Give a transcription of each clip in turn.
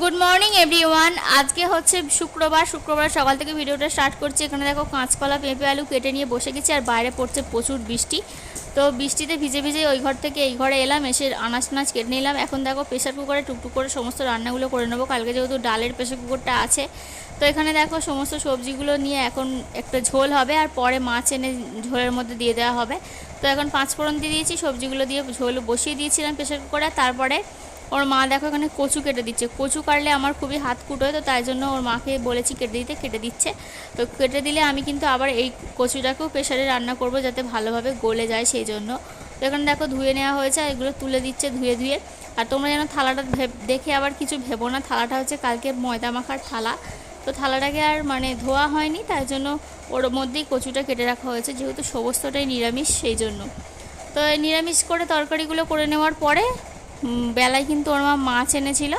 Good morning everyone আজকে হচ্ছে শুক্রবার শুক্রবার সকাল থেকে ভিডিওটা স্টার্ট করছি। এখানে দেখো কাঁচকলা, পেঁপে, আলু কেটে নিয়ে বসে গেছি আর বাইরে পড়ছে প্রচুর বৃষ্টি। তো বৃষ্টিতে ভিজে ভিজে ওই ঘর থেকে এই ঘরে এলাম, এসে আনাজ টানাজ কেটে নিলাম। এখন দেখো প্রেশার কুকারে টুকটুক করে সমস্ত রান্নাগুলো করে নেব। কালকে যেহেতু ডালের প্রেশার কুকারটা আছে, তো এখানে দেখো সমস্ত সবজিগুলো নিয়ে এখন একটা ঝোল হবে আর পরে মাছ এনে ঝোলের মধ্যে দিয়ে দেওয়া হবে। তো এখন পাঁচ ফোড়ন দিয়ে দিয়েছি, সবজিগুলো দিয়ে ঝোল বসিয়ে দিয়েছিলাম প্রেশার কুকারে তারপরে ওর মা দেখো এখানে কচু কেটে দিচ্ছে। কচু কাটলে আমার খুবই হাত কুটোয়, তো তাই জন্য ওর মাকে বলেছি কেটে দিতে, কেটে দিচ্ছে। তো কেটে দিলে আমি কিন্তু আবার এই কচুটাকেও প্রেশারে রান্না করব যাতে ভালোভাবে গলে যায় সেই জন্য। তো এখানে দেখো ধুয়ে নেওয়া হয়েছে, আর এগুলো তুলে দিচ্ছে ধুয়ে ধুয়ে। আর তোমরা যেন থালাটা দেখে আবার কিছু ভেবো না, থালাটা হচ্ছে কালকে ময়দা মাখার থালা। তো থালাটাকে আর মানে ধোয়া হয়নি, তাই জন্য ওর মধ্যেই কচুটা কেটে রাখা হয়েছে, যেহেতু সমস্তটাই নিরামিষ সেই জন্য। তো নিরামিষ করে তরকারিগুলো করে নেওয়ার পরে বেলায় কিন্তু ওর মা মাছ এনেছিল।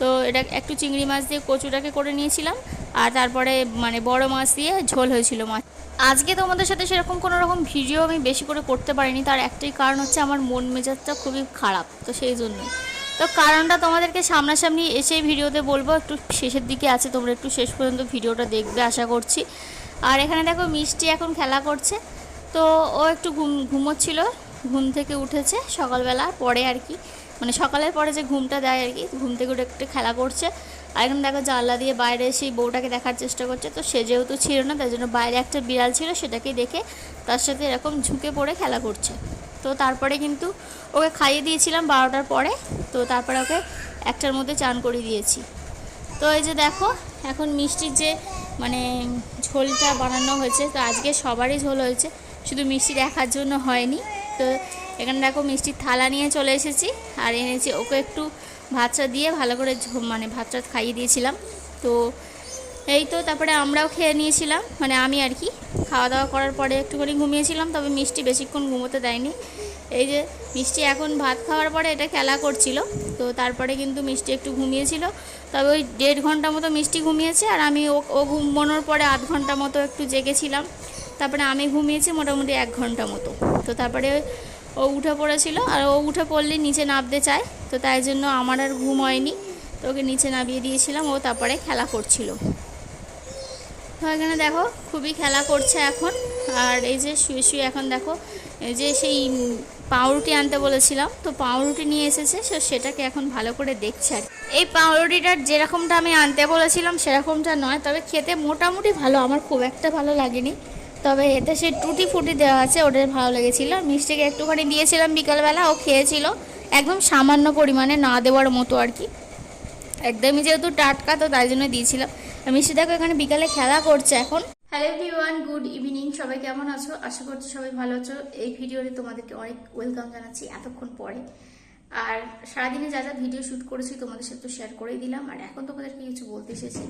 তো এটা একটু চিংড়ি মাছ দিয়ে কচুটাকে করে নিয়েছিলাম। আর তারপরে মানে বড় মাছ দিয়ে ঝোল হয়েছিল মাছ। আজকে তোমাদের সাথে সেরকম কোনো রকম ভিডিও আমি বেশি করে করতে পারিনি। তার একটাই কারণ হচ্ছে আমার মন মেজাজটা খুবই খারাপ। তো সেই জন্য। তো কারণটা তোমাদেরকে সামনাসামনি এসেই ভিডিওতে বলব। একটু শেষের দিকে আছে, তোমরা একটু শেষ পর্যন্ত ভিডিওটা দেখবে, আশা করছি। আর এখানে দেখো মিষ্টি এখন খেলা করছে। তো ও একটু ঘুম, ঘুমোচ্ছিল। ঘুম থেকে উঠেছে সকালবেলা, পরে আর কি। মানে সকালের পরে যে ঘুমটা দেয় আর কি, ঘুম থেকে উঠে একটু খেলা করছে। আর এখন দেখো জানলা দিয়ে বাইরে এসে বউটাকে দেখার চেষ্টা করছে। তো সে যেহেতু ছিল না, তাই জন্য বাইরে একটা বিড়াল ছিল সেটাকে দেখে তার সাথে এরকম ঝুঁকে পড়ে খেলা করছে। তো তারপরে কিন্তু ওকে খাইয়ে দিয়েছিলাম বারোটার পরে। তো তারপরে ওকে একটার মধ্যে চান করিয়ে দিয়েছি। তো এই যে দেখো, এখন মিষ্টির যে মানে ঝোলটা বানানো হয়েছে, তো আজকে সবারই ঝোল হয়েছে। শুধু মিষ্টি দেখার জন্য হয়নি। তো এখানে দেখো মিষ্টির থালা নিয়ে চলে এসেছি। আর এনেছি ওকে একটু ভাতটা দিয়ে ভালো করে মানে ভাতটা খাইয়ে দিয়েছিলাম। তো এই তো তারপরে আমরাও খেয়ে নিয়েছিলাম। মানে আমি আর কি। খাওয়া দাওয়া করার পরে একটুখানি ঘুমিয়েছিলাম, তবে মিষ্টি বেশিক্ষণ ঘুমোতে দেয়নি। এই যে মিষ্টি এখন ভাত খাওয়ার পরে এটা খেলা করছিল। তো তারপরে কিন্তু মিষ্টি একটু ঘুমিয়েছিল। তবে ওই দেড় ঘণ্টা মতো মিষ্টি ঘুমিয়েছে। আর আমি ও ঘুমানোর পরে আধ ঘণ্টা মতো একটু জেগেছিলাম। তারপরে আমি ঘুমিয়েছি মোটামুটি এক ঘণ্টা মতো। তো তারপরে ও উঠে পড়েছিল আর ও উঠে পড়লে নিচে নামতে চায়, তো তাই জন্য আমার আর ঘুম হয়নি। তো ওকে নিচে নামিয়ে দিয়েছিলাম, ও তারপরে খেলা করছিল। তো এখানে দেখো, খুবই খেলা করছে এখন। আর এই যে শুয়ে শুয়ে এখন দেখো, এই যে সেই পাউরুটি আনতে বলেছিলাম, তো পাউরুটি নিয়ে এসেছে, সে সেটাকে এখন ভালো করে দেখছে আর এই পাউরুটিটার যেরকমটা আমি আনতে বলেছিলাম, সেরকমটা নয়, তবে খেতে মোটামুটি ভালো, আমার খুব একটা ভালো লাগেনি। তবে এতে সে টুটি ফুটি দেওয়া আছে ওটার ভালো লেগেছিলো। মিষ্টিকে একটুখানি দিয়েছিলাম বিকালবেলা, ও খেয়েছিল। একদম সামান্য পরিমাণে না দেওয়ার মতো আর কি। একদমই যেহেতু টাটকা, তো তাই জন্য দিয়েছিলাম। মিষ্টি দেখো, এখানে বিকালে খেলা করছে এখন। হ্যালো এভরিওয়ান গুড ইভিনিং সবাই কেমন আছো? আশা করছি সবাই ভালো আছো। এই ভিডিওতে তোমাদেরকে অনেক ওয়েলকাম জানাচ্ছি এতক্ষণ পরে। আর সারাদিনে যা যা ভিডিও শ্যুট করেছি তোমাদের সাথে তো শেয়ার করেই দিলাম। আর এখন তোমাদেরকে কিছু বলতে এসেছি।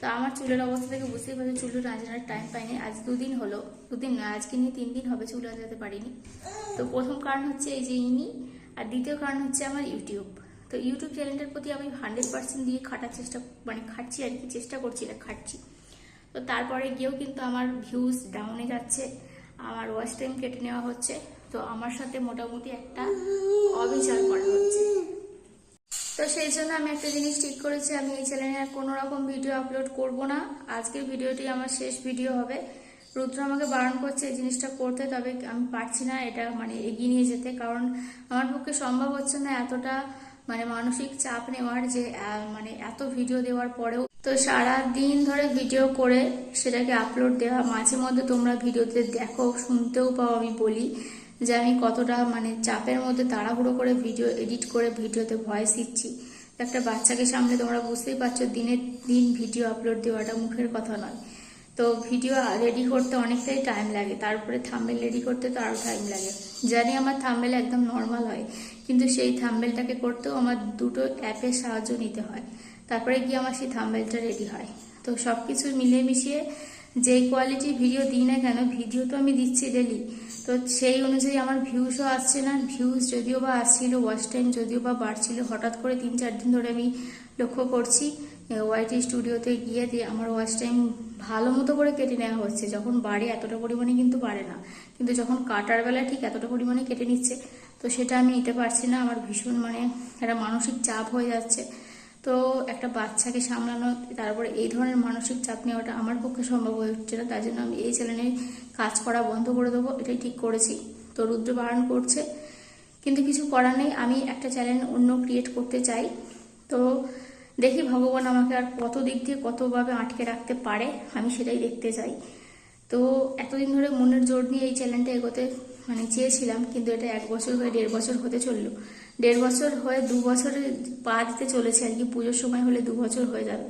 তো আমার চুলের অবস্থা থেকে বুঝতেই পারছ চুলের আঁচড়ানোর টাইম পাইনি। আজ দুদিন হলো। দুদিন নয়, আজকে নিয়ে তিন দিন হবে চুল আঁচড়াতে পারিনি। তো প্রথম কারণ হচ্ছে এই যে ইনি, আর দ্বিতীয় কারণ হচ্ছে আমার ইউটিউব তো ইউটিউব চ্যানেলটার প্রতি আমি হান্ড্রেড পার্সেন্ট দিয়ে খাটার চেষ্টা মানে খাটছি আর কি, চেষ্টা করছি না খাটছি। তো তারপরে গিয়েও কিন্তু আমার ভিউজ ডাউনে যাচ্ছে। আমার ওয়াচ টাইম কেটে নেওয়া হচ্ছে। তো আমার সাথে মোটামুটি একটা অবিচার করা হচ্ছে। তো সেই জন্য আমি একটা জিনিস ঠিক করেছি, আমি এই চ্যানেলে আর কোনো রকম ভিডিও আপলোড করব না। আজকের ভিডিওটি আমার শেষ ভিডিও হবে। রুদ্র আমাকে বারণ করছে এই জিনিসটা করতে, তবে আমি পারছি না এটা মানে এগিয়ে নিয়ে যেতে, কারণ আমার পক্ষে সম্ভব হচ্ছে না এতটা মানে মানসিক চাপ নেওয়ার যে মানে এত ভিডিও দেওয়ার পরেও। তো সারা দিন ধরে ভিডিও করে সেটাকে আপলোড দেওয়া, মাঝে মধ্যে তোমরা ভিডিওতে দেখো, শুনতেও পাও আমি বলি। যে আমি কতটা মানে চাপের মধ্যে তাড়াহুড়ো করে ভিডিও এডিট করে ভিডিওতে ভয়েস দিচ্ছি। একটা বাচ্চাকে সামনে তোমরা বুঝতেই পারছ দিনের দিন ভিডিও আপলোড দেওয়াটা মুখের কথা নয়। তো ভিডিও রেডি করতে অনেকটাই টাইম লাগে তারপরে থাম্বেল রেডি করতে তো আরও টাইম লাগে। জানি আমার থাম্বেল একদম নর্মাল হয়, কিন্তু সেই থাম্বেলটাকে করতেও আমার দুটো অ্যাপের সাহায্য নিতে হয়। তারপরে গিয়ে আমার সেই থাম্বেলটা রেডি হয়। তো সব কিছু মিলিয়ে মিশিয়ে যেই কোয়ালিটির ভিডিও দিই না কেন ভিডিও তো আমি দিচ্ছি ডেলি তো সেই অনুযায়ী আমার ভিউজও আসছে না। ভিউজ যদিও বা আসছিল ওয়াচ টাইম যদিও বা বাড়ছিল, হঠাৎ করে তিন চার দিন ধরে আমি লক্ষ্য করছি ওয়াইটি স্টুডিওতে গিয়ে দিয়ে আমার ওয়াচ টাইম ভালো মতো করে কেটে নেওয়া হচ্ছে। যখন বাড়ে এতটা পরিমাণে কিন্তু বাড়ে না। কিন্তু যখন কাটার বেলা ঠিক এতটা পরিমাণে কেটে নিচ্ছে, তো সেটা আমি নিতে পারছি না। আমার ভীষণ মানে একটা মানসিক চাপ হয়ে যাচ্ছে। তো একটা বাচ্চাকে সামলানো, তারপরে এই ধরনের মানসিক চাপ নেওয়াটা আমার পক্ষে সম্ভব হয়ে উঠছে না। তাই জন্য আমি এই চ্যানেলে কাজ করা বন্ধ করে দেবো, এটাই ঠিক করেছি। তো রুদ্র বারণ করছে, কিন্তু কিছু করার নেই। আমি একটা চ্যানেল অন্য ক্রিয়েট করতে চাই। তো দেখি ভগবান আমাকে আর কত দিক দিয়ে কতভাবে আটকে রাখতে পারে, আমি সেটাই দেখতে চাই। তো এতদিন ধরে মনের জোর নিয়ে এই চ্যানেলটা এগোতে মানে চেয়েছিলাম, কিন্তু এটা এক বছর হয়ে, দেড় বছর হতে চলল। দেড় বছর হয়ে দু বছরে পা দিতে চলেছে আর কি, পুজোর সময় হলে দু বছর হয়ে যাবে।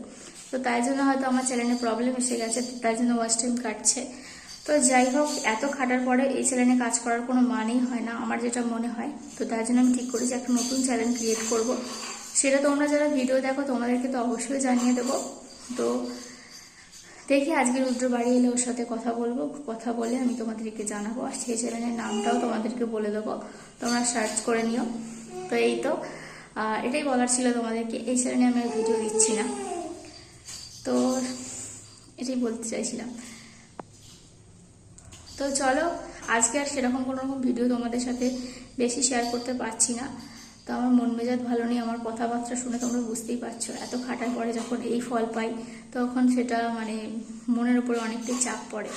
তো তাই জন্য হয়তো আমার চ্যানেলে প্রবলেম এসে গেছে তাই জন্য ওয়াচ টাইম কাটছে। তো যাই হোক, এত খাটার পরে এই চ্যানেলে কাজ করার কোনো মানেই হয় না, আমার যেটা মনে হয়। তো তাই জন্য আমি ঠিক করেছি, একটা নতুন চ্যানেল ক্রিয়েট করব। সেটা তোমরা যারা ভিডিও দেখো, তোমাদেরকে তো অবশ্যই জানিয়ে দেবো। তো দেখি আজকে রুদ্র বাড়ি এলে ওর সাথে কথা বলব, কথা বলে আমি তোমাদেরকে জানাব। আর সেই চ্যানেলের নামটাও তোমাদেরকে বলে দেবো। তোমরা সার্চ করে নিও। তো এই তো এটাই বলার ছিল তোমাদেরকে। এই চ্যানেলে আমি ভিডিও দিচ্ছি না। তো এটাই বলতে চাইছিলাম। তো চলো, আজকে আর সেরকম কোনো রকম ভিডিও তোমাদের সাথে বেশি শেয়ার করতে পারছি না। তো আমার মন মেজাজ ভালো নেই, আমার কথাবার্তা শুনে তোমরা বুঝতেই পারছ। এত খাটার পরে যখন এই ফল পাই, তখন সেটা মানে মনের উপরে অনেকটাই চাপ পড়ে।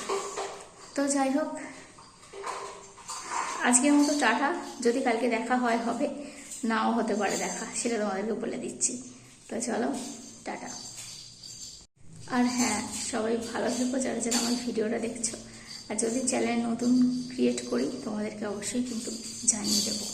তো যাই হোক, আজকের মতো টাটা। যদি কালকে দেখা হয়, হবে। নাও হতে পারে দেখা, সেটা তোমাদেরকে বলে দিচ্ছি। তো চলো, টাটা। আর হ্যাঁ সবাই ভালো থেকো যারা যারা আমার ভিডিওটা দেখছ। আর যদি চ্যানেল নতুন ক্রিয়েট করি, তোমাদেরকে অবশ্যই কিন্তু জানিয়ে দেবো।